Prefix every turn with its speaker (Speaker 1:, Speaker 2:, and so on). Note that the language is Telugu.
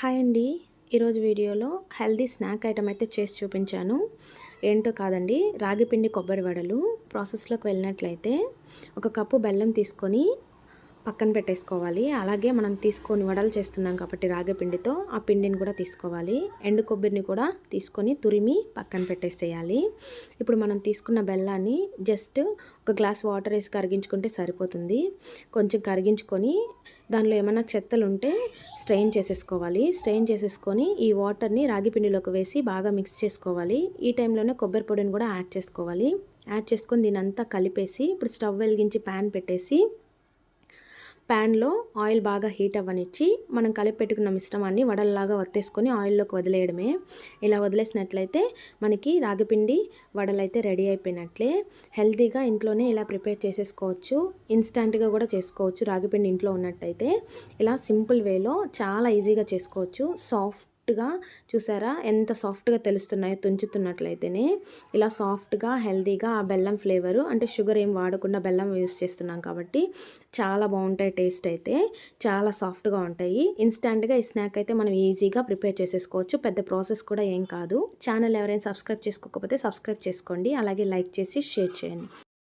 Speaker 1: హాయ్ అండి. ఈరోజు వీడియోలో హెల్దీ స్నాక్ ఐటమ్ అయితే చేసి చూపించాను. ఏంటో కాదండి రాగి పిండి కొబ్బరి వడలు. ప్రాసెస్లోకి వెళ్ళినట్లయితే ఒక కప్పు బెల్లం తీసుకొని పక్కన పెట్టేసుకోవాలి. అలాగే మనం తీసుకొని వడలు చేస్తున్నాం కాబట్టి రాగి పిండితో ఆ పిండిని కూడా తీసుకోవాలి. ఎండు కొబ్బరిని కూడా తీసుకొని తురిమి పక్కన పెట్టేసేయాలి. ఇప్పుడు మనం తీసుకున్న బెల్లాన్ని జస్ట్ ఒక గ్లాస్ వాటర్ వేసి కరిగించుకుంటే సరిపోతుంది. కొంచెం కరిగించుకొని దానిలో ఏమైనా చెత్తలు ఉంటే స్ట్రెయిన్ చేసేసుకోవాలి. స్ట్రెయిన్ చేసేసుకొని ఈ వాటర్ని రాగి పిండిలోకి వేసి బాగా మిక్స్ చేసుకోవాలి. ఈ టైంలోనే కొబ్బరి పొడిని కూడా యాడ్ చేసుకోవాలి. యాడ్ చేసుకొని దీని అంతా కలిపేసి ఇప్పుడు స్టవ్ వెలిగించి ప్యాన్ పెట్టేసి ప్యాన్లో ఆయిల్ బాగా హీట్ అవ్వనిచ్చి మనం కలిపి పెట్టుకున్న మిశ్రమాన్ని వడల్లాగా వత్తేసుకొని ఆయిల్లోకి వదిలేయడమే. ఇలా వదిలేసినట్లయితే మనకి రాగిపిండి వడలైతే రెడీ అయిపోయినట్లే. హెల్తీగా ఇంట్లోనే ఇలా ప్రిపేర్ చేసేసుకోవచ్చు. ఇన్స్టంట్గా కూడా చేసుకోవచ్చు రాగిపిండి ఇంట్లో ఉన్నట్టయితే. ఇలా సింపుల్ వేలో చాలా ఈజీగా చేసుకోవచ్చు. సాఫ్ట్ సాఫ్ట్గా చూసారా? ఎంత సాఫ్ట్గా తెలుస్తున్నాయో తుంచుతున్నట్లయితేనే. ఇలా సాఫ్ట్గా హెల్తీగా ఆ బెల్లం ఫ్లేవరు అంటే షుగర్ ఏం వాడకుండా బెల్లం యూస్ చేస్తున్నాం కాబట్టి చాలా బాగుంటాయి టేస్ట్ అయితే. చాలా సాఫ్ట్గా ఉంటాయి. ఇన్స్టాంట్గా ఈ స్నాక్ అయితే మనం ఈజీగా ప్రిపేర్ చేసేసుకోవచ్చు. పెద్ద ప్రాసెస్ కూడా ఏం కాదు. ఛానల్ ఎవరైనా సబ్స్క్రైబ్ చేసుకోకపోతే సబ్స్క్రైబ్ చేసుకోండి. అలాగే లైక్ చేసి షేర్ చేయండి.